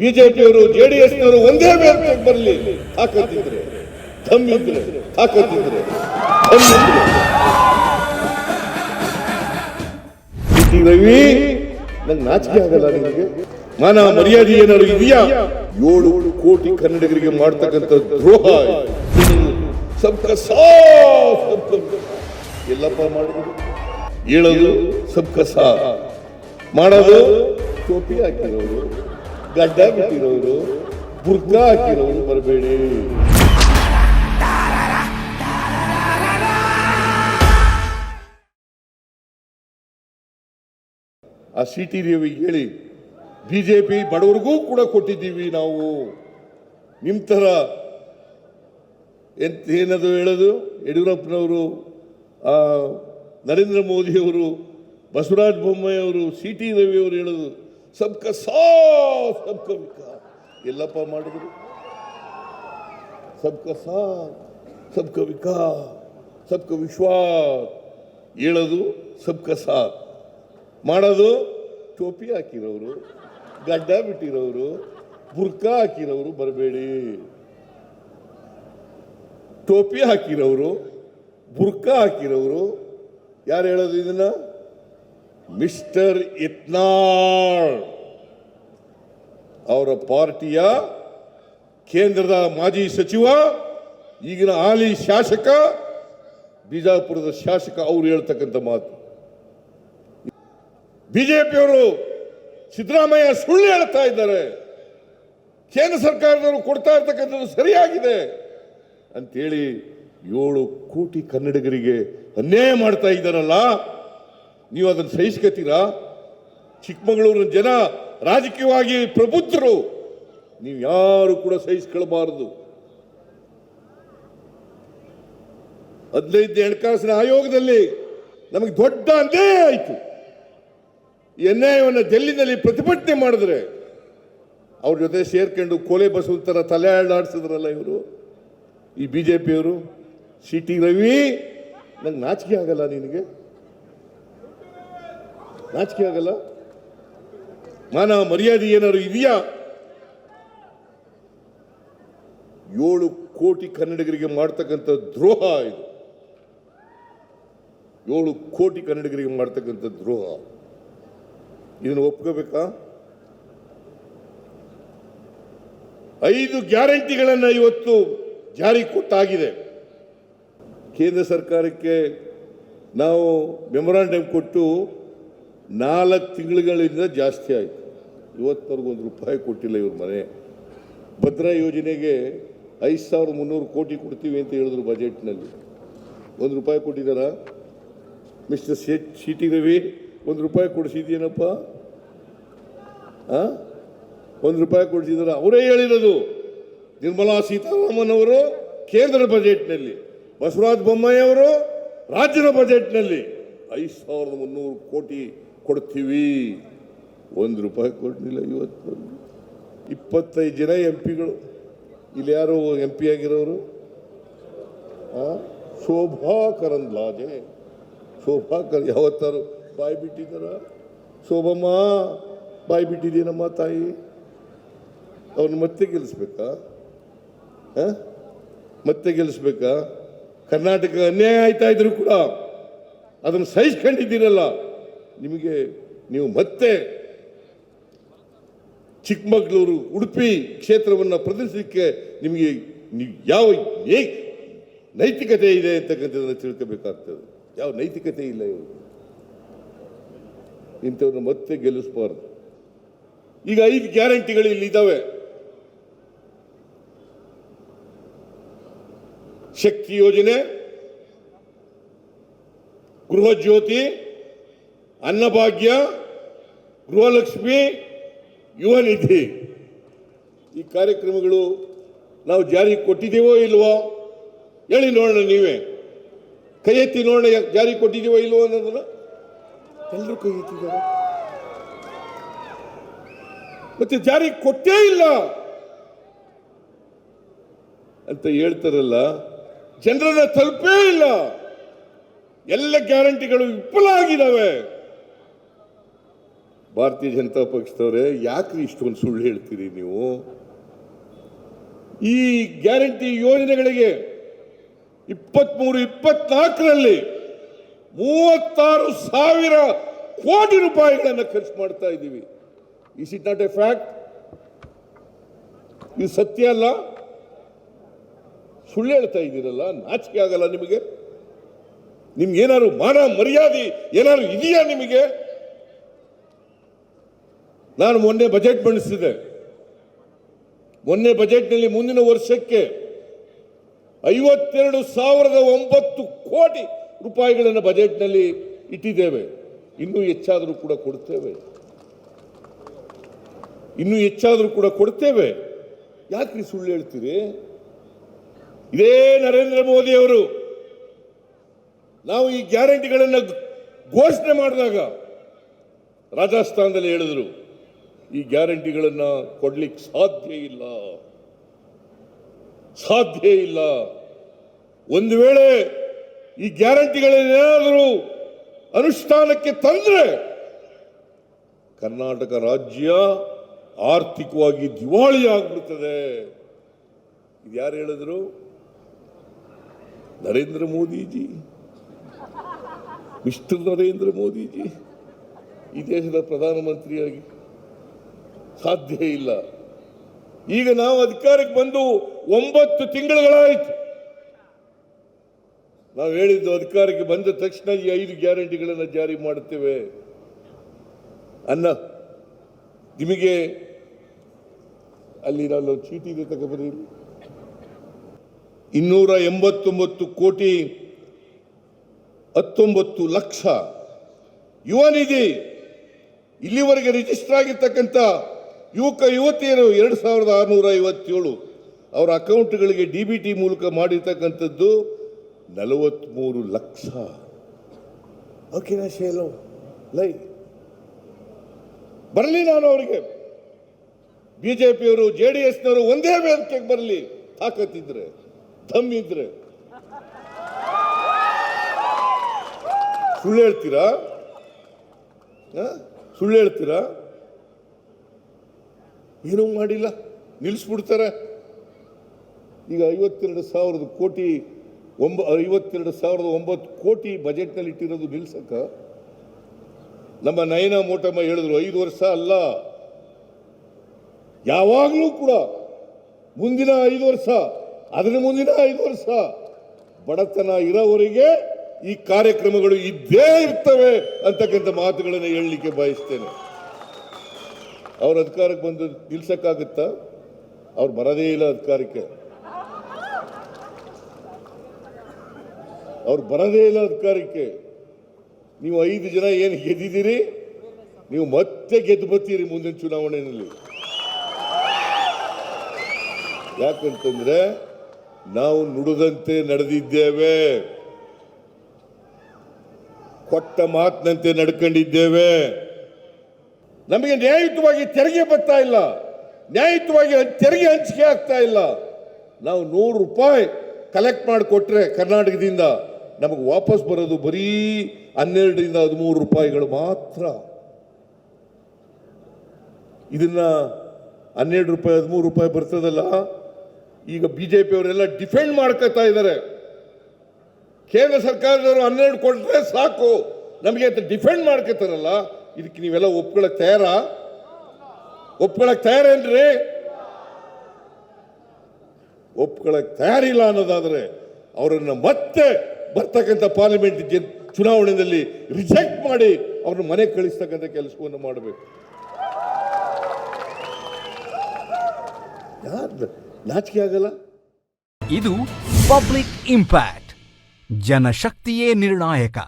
ಬಿಜೆಪಿಯವರು, ಜೆಡಿಎಸ್ನವರು ಒಂದೇ ಮೇಲೆ ಬರಲಿ ಹಾಕೋತಿದ್ರೆ ದಮ್ಮಿದ್ರೆ ಹಾಕೋತಿದ್ರೆ. ರವಿ ನಂಗೆ ನಾಚಿಕೆ ಆಗಲ್ಲ ನಿಮಗೆ? ಮಾನ ಮರ್ಯಾದೆ ಏನಾದ್ರು ಇದೆಯಾ? ಏಳು ಕೋಟಿ ಕನ್ನಡಿಗರಿಗೆ ಮಾಡ್ತಕ್ಕಂಥ ದ್ರೋಹ. ಎಲ್ಲಪ್ಪ ಮಾಡಿದ್ರು. ಹೇಳೋದು ಸಬ್ಕ ಕಸ ಮಾಡೋದು ಟೋಪಿ ಹಾಕಿರೋರು. ಗಡ್ಡ ಬಿಟ್ಟಿರೋರು, ಬುರ್ಕ ಹಾಕಿರೋರು ಬರಬೇಡಿ. ಆ ಸಿ ಟಿ ರವಿಗೆ ಹೇಳಿ ಬಿಜೆಪಿ ಬಡವರಿಗೂ ಕೂಡ ಕೊಟ್ಟಿದ್ದೀವಿ ನಾವು. ನಿಮ್ಮ ಥರ ಎಂತ ಏನದು ಹೇಳೋದು? ಯಡಿಯೂರಪ್ಪನವರು ನರೇಂದ್ರ ಮೋದಿಯವರು, ಬಸವರಾಜ ಬೊಮ್ಮಾಯಿಯವರು ಸಿ ಟಿ ರವಿಯವರು ಹೇಳೋದು. ಸಬ್ಕ ಸಾಥ್ ಸಬ್ಕ ವಿಕಾಸ್ ಎಲ್ಲಪ್ಪ ಮಾಡಿದ್ರು ಸಬ್ಕ ಸಾಥ್ ಸಬ್ಕ ವಿಕಾಸ್ ಸಬ್ಕ ವಿಶ್ವಾಸ್ ಹೇಳೋದು ಸಬ್ಕ ಸಾಥ್ ಮಾಡೋದು ಟೋಪಿ ಹಾಕಿರೋರು ಗಡ್ಡ ಬಿಟ್ಟಿರೋರು ಬುರ್ಕ ಹಾಕಿರೋರು ಬರಬೇಡಿ ಟೋಪಿ ಹಾಕಿರೋರು ಬುರ್ಕ ಹಾಕಿರೋರು ಯಾರು ಹೇಳೋದು ಇದನ್ನ? ಮಿಸ್ಟರ್ ಇತ್ನಾಳ್. ಅವರ ಪಾರ್ಟಿಯ ಕೇಂದ್ರದ ಮಾಜಿ ಸಚಿವ, ಈಗಿನ ಹಾಲಿ ಶಾಸಕ, ಬಿಜಾಪುರದ ಶಾಸಕ, ಅವರು ಹೇಳ್ತಕ್ಕಂಥ ಮಾತು. ಬಿಜೆಪಿಯವರು ಸಿದ್ದರಾಮಯ್ಯ ಸುಳ್ಳು ಹೇಳ್ತಾ ಇದ್ದಾರೆ. ಕೇಂದ್ರ ಸರ್ಕಾರದವರು ಕೊಡ್ತಾ ಇರ್ತಕ್ಕಂಥದ್ದು ಸರಿಯಾಗಿದೆ ಅಂತೇಳಿ ಏಳು ಕೋಟಿ ಕನ್ನಡಿಗರಿಗೆ ಅನ್ಯಾಯ ಮಾಡ್ತಾ ಇದ್ದಾರಲ್ಲ, ನೀವು ಅದನ್ನು ಸಹಿಸ್ಕೋತೀರಾ? ಚಿಕ್ಕಮಗಳೂರಿನ ಜನ ರಾಜಕೀಯವಾಗಿ ಪ್ರಬುದ್ಧರು, ನೀವು ಯಾರು ಕೂಡ ಸಹಿಸ್ಕೊಳ್ಬಾರದು ಹದಿನೈದು ಹಣಕಾಸಿನ ಆಯೋಗದಲ್ಲಿ ನಮಗೆ ದೊಡ್ಡ ಅನ್ಯಾಯ ಆಯಿತು. ಈ ಅನ್ಯಾಯವನ್ನು ಡೆಲ್ಲಿನಲ್ಲಿ ಪ್ರತಿಭಟನೆ ಮಾಡಿದ್ರೆ ಅವ್ರ ಜೊತೆ ಸೇರ್ಕೊಂಡು ಕೋಲೆ ಬಸವಂತರ ತಲೆ ಆಡಿಸಿದ್ರಲ್ಲ ಇವರು, ಈ ಬಿ ಜೆ ಪಿಯವರು ಸಿ ಟಿ ರವಿ, ನಂಗೆ ನಾಚಿಕೆ ಆಗಲ್ಲ ನಿನಗೆ? ನಾಚಿಕೆ ಆಗಲ್ಲ? ಮಾನ ಮರ್ಯಾದೆ ಏನಾದ್ರು ಇದೆಯಾ? ಏಳು ಕೋಟಿ ಕನ್ನಡಿಗರಿಗೆ ಮಾಡ್ತಕ್ಕಂಥ ದ್ರೋಹ ಇದು. ಏಳು ಕೋಟಿ ಕನ್ನಡಿಗರಿಗೆ ಮಾಡ್ತಕ್ಕಂಥ ದ್ರೋಹ. ಇದನ್ನು ಒಪ್ಕೋಬೇಕಾ? ಐದು ಗ್ಯಾರಂಟಿಗಳನ್ನು ಇವತ್ತು ಜಾರಿ ಕೊಟ್ಟಾಗಿದೆ. ಕೇಂದ್ರ ಸರ್ಕಾರಕ್ಕೆ ನಾವು ಮೆಮೊರಾಂಡಮ್ ಕೊಟ್ಟು ನಾಲ್ಕು ತಿಂಗಳುಗಳಿಂದ ಜಾಸ್ತಿ ಆಯಿತು. ಇವತ್ತವರೆಗೂ ಒಂದು ರೂಪಾಯಿ ಕೊಟ್ಟಿಲ್ಲ ಇವ್ರ ಮನೆ. ಭದ್ರಾ ಯೋಜನೆಗೆ ಐದು ಸಾವಿರದ ಮುನ್ನೂರು ಕೋಟಿ ಕೊಡ್ತೀವಿ ಅಂತ ಹೇಳಿದ್ರು ಬಜೆಟ್ನಲ್ಲಿ. ಒಂದು ರೂಪಾಯಿ ಕೊಟ್ಟಿದ್ದಾರಾ? Mister Shet C T Ravi, ಒಂದು ರೂಪಾಯಿ ಕೊಡಿಸಿದ್ಯೇನಪ್ಪ ಹಾಂ ಒಂದು ರೂಪಾಯಿ ಕೊಡಿಸಿದಾರ ಅವರೇ ಹೇಳಿರೋದು. ನಿರ್ಮಲಾ ಸೀತಾರಾಮನ್ ಅವರು ಕೇಂದ್ರ ಬಜೆಟ್ನಲ್ಲಿ, ಬಸವರಾಜ ಬೊಮ್ಮಾಯಿ ಅವರು ರಾಜ್ಯದ ಬಜೆಟ್ನಲ್ಲಿ ಐದು ಸಾವಿರದ ಮುನ್ನೂರು ಕೋಟಿ ಕೊಡ್ತೀವಿ. ಒಂದು ರೂಪಾಯಿ ಕೊಡಲಿಲ್ಲ ಇವತ್ತು. ಇಪ್ಪತ್ತೈದು ಜನ ಎಂ ಪಿಗಳು. ಇಲ್ಲಿ ಯಾರು ಎಂ ಪಿ ಆಗಿರೋರು? ಶೋಭಾ ಕರಂದ್ಲಾಜೆ. ಶೋಭಾ ಕರ್, ಯಾವತ್ತಾರು ಬಾಯಿ ಬಿಟ್ಟಿದ್ದಾರ? ಶೋಭಮ್ಮ, ಬಾಯಿ ಬಿಟ್ಟಿದ್ದೀನಮ್ಮ ತಾಯಿ? ಅವ್ರನ್ನ ಮತ್ತೆ ಗೆಲ್ಲಿಸ್ಬೇಕಾ? ಮತ್ತೆ ಗೆಲ್ಲಿಸ್ಬೇಕಾ? ಕರ್ನಾಟಕ ಅನ್ಯಾಯ ಆಯ್ತಾ ಇದ್ರು ಕೂಡ ಅದನ್ನು ಸಹಿಸ್ಕೊಂಡಿದ್ದೀರಲ್ಲ. ನಿಮಗೆ ನೀವು ಮತ್ತೆ ಚಿಕ್ಕಮಗಳೂರು, ಉಡುಪಿ ಕ್ಷೇತ್ರವನ್ನು ಪ್ರದರ್ಶಿಸಲಿಕ್ಕೆ ನಿಮಗೆ ಯಾವ ನೈತಿಕತೆ ಇದೆ ಅಂತಕ್ಕಂಥದ್ದನ್ನು ತಿಳ್ಕೋಬೇಕಾಗ್ತದೆ. ಯಾವ ನೈತಿಕತೆ ಇಲ್ಲ ಇವರು. ಇಂಥವ್ರನ್ನ ಮತ್ತೆ ಗೆಲ್ಲಿಸಬಾರ್ದು. ಈಗ ಐದು ಗ್ಯಾರಂಟಿಗಳು ಇಲ್ಲಿ ಇದ್ದಾವೆ ಶಕ್ತಿ ಯೋಜನೆ, ಗೃಹ ಜ್ಯೋತಿ ಅನ್ನಭಾಗ್ಯ ಗೃಹಲಕ್ಷ್ಮಿ ಯುವ ನಿಧಿ ಈ ಕಾರ್ಯಕ್ರಮಗಳು ನಾವು ಜಾರಿ ಕೊಟ್ಟಿದ್ದೀವೋ ಇಲ್ವೋ ಹೇಳಿ ನೋಡೋಣ ನೀವೇ. ಕೈ ಎತ್ತಿ ನೋಡೋಣ ಜಾರಿ ಕೊಟ್ಟಿದ್ದೀವೋ ಇಲ್ವೋ ಅನ್ನೋದನ್ನ. ಎಲ್ಲರೂ ಕೈ ಎತ್ತಿದ್ದಾರೆ? ಮತ್ತೆ ಜಾರಿ ಕೊಟ್ಟೇ ಇಲ್ಲ. ಅಂತ ಹೇಳ್ತಾರಲ್ಲ ಜನರನ್ನ ತಲುಪೇ ಇಲ್ಲ. ಎಲ್ಲ ಗ್ಯಾರಂಟಿಗಳು ವಿಫಲ ಆಗಿದ್ದಾವೆ. ಭಾರತೀಯ ಜನತಾ ಪಕ್ಷದವರೇ, ಯಾಕ್ರಿ ಇಷ್ಟೊಂದು ಸುಳ್ಳು ಹೇಳ್ತೀರಿ ನೀವು? ಈ ಗ್ಯಾರಂಟಿ ಯೋಜನೆಗಳಿಗೆ ಇಪ್ಪತ್ಮೂರು, ಇಪ್ಪತ್ನಾಲ್ಕರಲ್ಲಿ ಮೂವತ್ತಾರು ಸಾವಿರ ಕೋಟಿ ರೂಪಾಯಿಗಳನ್ನು ಖರ್ಚು ಮಾಡ್ತಾ ಇದ್ದೀವಿ. Is it not a fact ಇದು ಸತ್ಯ ಅಲ್ಲ? ಸುಳ್ಳು ಹೇಳ್ತಾ ಇದ್ದೀರಲ್ಲ, ನಾಚಿಕೆ ಆಗಲ್ಲ ನಿಮಗೆ? ನಿಮ್ಗೆ ಏನಾದ್ರು ಮಾನ ಮರ್ಯಾದೆ ಏನಾದ್ರು ಇದೆಯಾ ನಿಮಗೆ? ನಾನು ಮೊನ್ನೆ ಬಜೆಟ್ ಮಂಡಿಸಿದೆ ಮೊನ್ನೆ ಬಜೆಟ್ನಲ್ಲಿ ಮುಂದಿನ ವರ್ಷಕ್ಕೆ ಐವತ್ತೆರಡು ಸಾವಿರದ ಒಂಬತ್ತು ಕೋಟಿ ರೂಪಾಯಿಗಳನ್ನು ಬಜೆಟ್ನಲ್ಲಿ ಇಟ್ಟಿದ್ದೇವೆ. ಇನ್ನೂ ಹೆಚ್ಚಾದರೂ ಕೂಡ ಕೊಡ್ತೇವೆ. ಇನ್ನೂ ಹೆಚ್ಚಾದರೂ ಕೂಡ ಕೊಡ್ತೇವೆ. ಯಾಕ್ರಿ ಸುಳ್ಳು ಹೇಳ್ತೀರಿ? ಇದೇ ನರೇಂದ್ರ ಮೋದಿ ಅವರು ನಾವು ಈ ಗ್ಯಾರಂಟಿಗಳನ್ನು ಘೋಷಣೆ ಮಾಡಿದಾಗ ರಾಜಸ್ಥಾನದಲ್ಲಿ ಹೇಳಿದ್ರು. ಈ ಗ್ಯಾರಂಟಿಗಳನ್ನು ಕೊಡ್ಲಿಕ್ಕೆ ಸಾಧ್ಯ ಇಲ್ಲ. ಸಾಧ್ಯ ಇಲ್ಲ. ಒಂದು ವೇಳೆ ಈ ಗ್ಯಾರಂಟಿಗಳನ್ನೇನಾದರೂ ಅನುಷ್ಠಾನಕ್ಕೆ ತಂದ್ರೆ ಕರ್ನಾಟಕ ರಾಜ್ಯ ಆರ್ಥಿಕವಾಗಿ ದಿವಾಳಿ ಆಗ್ಬಿಡ್ತದೆ. ಇದು ಯಾರು ಹೇಳಿದ್ರು? ನರೇಂದ್ರ ಮೋದಿಜಿ. ಮಿಸ್ಟರ್ ನರೇಂದ್ರ ಮೋದಿಜಿ. ಈ ದೇಶದ ಪ್ರಧಾನಮಂತ್ರಿಯಾಗಿ. ಸಾಧ್ಯ ಇಲ್ಲ. ಈಗ ನಾವು ಅಧಿಕಾರಕ್ಕೆ ಬಂದು ಒಂಬತ್ತು ತಿಂಗಳುಗಳಾಯಿತು. ನಾವು ಹೇಳಿದ್ದು ಅಧಿಕಾರಕ್ಕೆ ಬಂದ ತಕ್ಷಣ ಈ ಐದು ಗ್ಯಾರಂಟಿಗಳನ್ನು ಜಾರಿ ಮಾಡುತ್ತೇವೆ. ಅನ್ನ, ನಿಮಗೆ ಅಲ್ಲಿ ನಾನು ಚೀಟಿ ಇದೆ ತಗೊಬರ್ರಿ ಇನ್ನೂರ ಎಂಬತ್ತೊಂಬತ್ತು ಕೋಟಿ ಹತ್ತೊಂಬತ್ತು ಲಕ್ಷ ಯುವ ನಿಧಿ ಇಲ್ಲಿವರೆಗೆ ರಿಜಿಸ್ಟರ್ ಆಗಿರ್ತಕ್ಕಂಥ ಯುವಕ, ಯುವತಿಯರು ಎರಡು ಸಾವಿರದ ಆರುನೂರ ಐವತ್ತೇಳು ಅವರ ಅಕೌಂಟ್ಗಳಿಗೆ ಡಿ ಬಿ ಟಿ ಮೂಲಕ ಮಾಡಿರ್ತಕ್ಕಂಥದ್ದು ನಲವತ್ತ್ಮೂರು ಲಕ್ಷ. ಓಕೆನಾ ಶೇಲೋ ಲೈ. ಬರಲಿ ನಾನು ಅವರಿಗೆ. ಬಿ ಜೆ ಪಿಯವರು ಜೆ ಡಿ ಎಸ್ನವರು ಒಂದೇ ವೇದಿಕೆಗೆ ಬರಲಿ. ತಾಕತ್ತಿದ್ರೆ ದಮ್ ಇದ್ರೆ ಸುಳ್ಳು ಹೇಳ್ತೀರಾ? ಸುಳ್ಳು ಹೇಳ್ತೀರಾ? ಏನೂ ಮಾಡಿಲ್ಲ ನಿಲ್ಲಿಸ್ಬಿಡ್ತಾರೆ ಈಗ ಐವತ್ತೆರಡು ಸಾವಿರದ ಕೋಟಿ ಒಂಬ, ಐವತ್ತೆರಡು ಸಾವಿರದ ಒಂಬತ್ತು ಕೋಟಿ ಬಜೆಟ್ನಲ್ಲಿ ಇಟ್ಟಿರೋದು ನಿಲ್ಸಕ್ಕ? ನಮ್ಮ ನಯನ ಮೋಟಮ್ಮ ಹೇಳಿದ್ರು, ಐದು ವರ್ಷ ಅಲ್ಲ. ಯಾವಾಗಲೂ ಕೂಡ ಮುಂದಿನ ಐದು ವರ್ಷ, ಅದರ ಮುಂದಿನ ಐದು ವರ್ಷ, ಬಡತನ ಇರೋವರೆಗೆ ಈ ಕಾರ್ಯಕ್ರಮಗಳು ಇದ್ದೇ ಇರ್ತವೆ ಅಂತಕ್ಕಂಥ ಮಾತುಗಳನ್ನು ಹೇಳಲಿಕ್ಕೆ ಬಯಸ್ತೇನೆ. ಅವ್ರ ಅಧಿಕಾರಕ್ಕೆ ಬಂದು ನಿಲ್ಸಕ್ಕಾಗುತ್ತ? ಅವ್ರು ಬರೋದೇ ಇಲ್ಲ ಅಧಿಕಾರಕ್ಕೆ. ಅವ್ರು ಬರೋದೇ ಇಲ್ಲ ಅಧಿಕಾರಕ್ಕೆ. ನೀವು ಐದು ಜನ ಏನು ಗೆದ್ದಿದ್ದೀರಿ? ನೀವು ಮತ್ತೆ ಗೆದ್ದು ಬರ್ತೀರಿ ಮುಂದಿನ ಚುನಾವಣೆಯಲ್ಲಿ. ಯಾಕಂತಂದ್ರೆ ನಾವು ನುಡಿದಂತೆ ನಡೆದಿದ್ದೇವೆ. ಕೊಟ್ಟ ಮಾತಿನಂತೆ ನಡ್ಕೊಂಡಿದ್ದೇವೆ. ನಮಗೆ ನ್ಯಾಯಯುತವಾಗಿ ತೆರಿಗೆ ಬರ್ತಾ ಇಲ್ಲ. ನ್ಯಾಯಯುತವಾಗಿ ತೆರಿಗೆ ಹಂಚಿಕೆ ಆಗ್ತಾ ಇಲ್ಲ. ನಾವು ನೂರು ರೂಪಾಯಿ ಕಲೆಕ್ಟ್ ಮಾಡಿಕೊಟ್ರೆ ಕರ್ನಾಟಕದಿಂದ ನಮಗೆ ವಾಪಸ್ ಬರೋದು ಬರೀ ಹನ್ನೆರಡರಿಂದ ಹದಿಮೂರು ರೂಪಾಯಿಗಳು ಮಾತ್ರ. ಇದನ್ನ ಹನ್ನೆರಡು ರೂಪಾಯಿ, ಹದಿಮೂರು ರೂಪಾಯಿ ಬರ್ತದಲ್ಲ? ಈಗ ಬಿ ಬಿಜೆಪಿ ಅವರೆಲ್ಲ ಡಿಫೆಂಡ್ ಮಾಡ್ಕೋತಾ ಇದ್ದಾರೆ. ಕೇಂದ್ರ ಸರ್ಕಾರದವರು ಹನ್ನೆರಡು ಕೊಟ್ಟರೆ ಸಾಕು. ನಮಗೆ ಅಂತ ಡಿಫೆಂಡ್ ಮಾಡ್ಕೊತಾರಲ್ಲ ಇದಕ್ಕೆ ನೀವೆಲ್ಲ ಒಪ್ಕೊಳಕ್ ತಯಾರಾ? ಒಪ್ಕೊಳಕ್ ತಯಾರೇನ್ರಿ? ಒಪ್ಕೊಳಕ್ ತಯಾರಿಲ್ಲ ಅನ್ನೋದಾದ್ರೆ ಅವರನ್ನು ಮತ್ತೆ ಬರ್ತಕ್ಕಂಥ ಪಾರ್ಲಿಮೆಂಟ್ ಚುನಾವಣೆಯಲ್ಲಿ ರಿಜೆಕ್ಟ್ ಮಾಡಿ ಅವ್ರನ್ನ ಮನೆ ಕಳಿಸ್ತಕ್ಕಂಥ ಕೆಲಸವನ್ನು ಮಾಡಬೇಕು. ನಾಚಿಕೆ ಆಗಲ್ಲ? ಇದು ಪಬ್ಲಿಕ್ ಇಂಪ್ಯಾಕ್ಟ್, ಜನಶಕ್ತಿಯೇ ನಿರ್ಣಾಯಕ.